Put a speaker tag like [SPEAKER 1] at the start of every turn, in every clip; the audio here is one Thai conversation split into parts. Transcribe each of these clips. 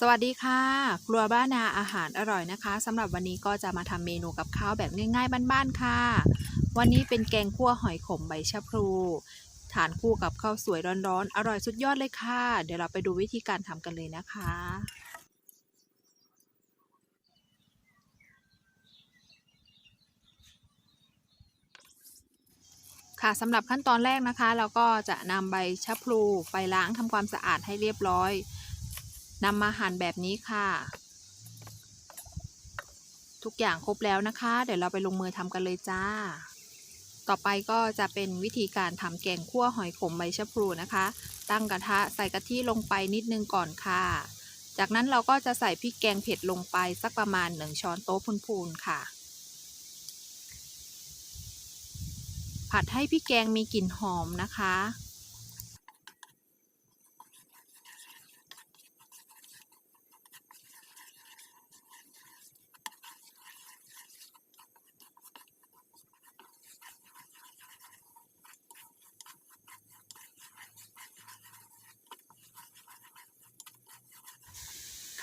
[SPEAKER 1] สวัสดีค่ะ ครัวบ้านนาอาหารอร่อยนะคะสำหรับวันนี้ก็จะมาทำเมนูกับข้าวแบบง่ายๆบ้านๆค่ะ วันนี้เป็นแกงคั่วหอยขมใบชะพลูทานคู่กับข้าวสวยร้อนๆอร่อยสุดยอดเลยค่ะ เดี๋ยวเราไปดูวิธีการทำกันเลยนะคะ ค่ะสำหรับขั้นตอนแรกนะคะ เราก็จะนำใบชะพลูไปล้างทำความสะอาดให้เรียบร้อย นำมาหั่นแบบนี้ค่ะ ทุกอย่างครบแล้วนะคะ เดี๋ยวเราไปลงมือทำกันเลยจ้า ต่อไปก็จะเป็นวิธีการทำแกงคั่วหอยขมใบชะพลูนะคะ ตั้งกระทะใส่กะทิลงไปนิดนึงก่อนค่ะ จากนั้นเราก็จะใส่พริกแกงเผ็ดลงไปสักประมาณหนึ่งช้อนโต๊ะพูนๆค่ะผัดให้พริกแกงมีกลิ่นหอมนะคะ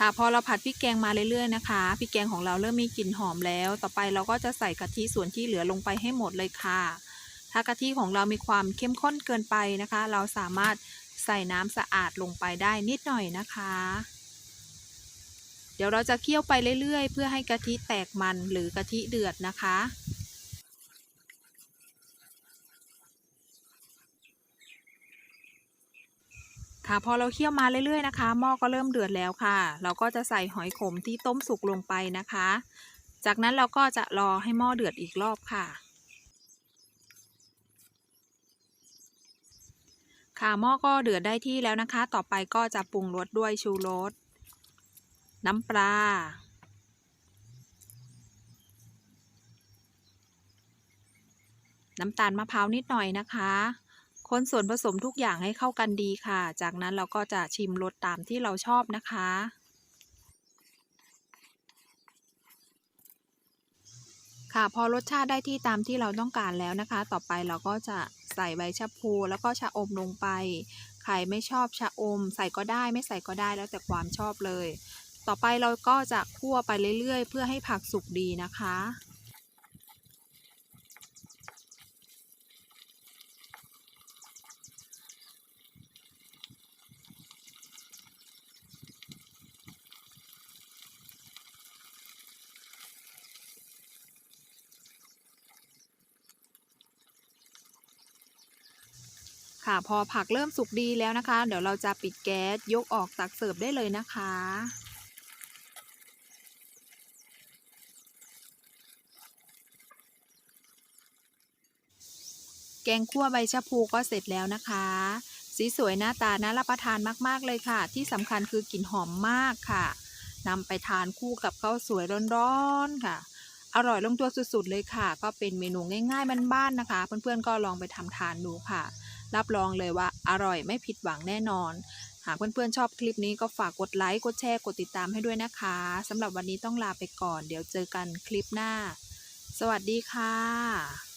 [SPEAKER 1] ค่ะ พอเราผัดพริกแกงมาเรื่อยๆนะคะพริกแกงของเราเริ่มมีกลิ่นหอมแล้ว ต่อไปเราก็จะใส่กะทิส่วนที่เหลือลงไปให้หมดเลยค่ะ ถ้ากะทิของเรามีความเข้มข้นเกินไปนะคะ เราสามารถใส่น้ำสะอาดลงไปได้นิดหน่อยนะคะ เดี๋ยวเราจะเคี่ยวไปเรื่อยๆ เพื่อให้กะทิแตกมันหรือกะทิเดือดนะคะ ค่ะพอเราเคี่ยวมาเรื่อยๆนะคะหม้อก็เริ่มเดือดแล้วค่ะ เราก็จะใส่หอยขมที่ต้มสุกลงไปนะคะ จากนั้นเราก็จะรอให้หม้อเดือดอีกรอบค่ะ ค่ะหม้อก็เดือดได้ที่แล้วนะคะ ต่อไปก็จะปรุงรสด้วยชูรสน้ำปลาน้ำตาลมะพร้าวนิดหน่อยนะคะ คนส่วนผสมทุกอย่างให้เข้ากันดีค่ะ จากนั้นเราก็จะชิมรสตามที่เราชอบนะคะ ค่ะพอรสชาติได้ที่ตามที่เราต้องการแล้วนะคะ ต่อไปเราก็จะใส่ใบชะพูแล้วก็ชะอมลงไป ใครไม่ชอบชะอม ใส่ก็ได้ไม่ใส่ก็ได้แล้วแต่ความชอบเลย ต่อไปเราก็จะคั่วไปเรื่อยๆ เพื่อให้ผักสุกดีนะคะ ค่ะ พอผักเริ่มสุกดีแล้วนะคะ เดี๋ยวเราจะปิดแก๊สยกออกตักเสิร์ฟได้เลยนะคะแกงคั่วใบชะพูก็เสร็จแล้วนะคะ สีสวยหน้าตาน่ารับประทานมากๆเลยค่ะ ที่สำคัญคือกลิ่นหอมมากค่ะนำไปทานคู่กับข้าวสวยร้อนๆค่ะ อร่อยลงตัวสุดๆเลยค่ะ ก็เป็นเมนูง่ายๆบ้านๆนะคะ เพื่อนๆก็ลองไปทำทานดูค่ะ รับรองเลยว่าอร่อยไม่ผิดหวังแน่นอน หากเพื่อนๆชอบคลิปนี้ก็ฝากกดไลค์ กดแชร์ กดติดตามให้ด้วยนะคะสำหรับวันนี้ต้องลาไปก่อน เดี๋ยวเจอกันคลิปหน้า สวัสดีค่ะ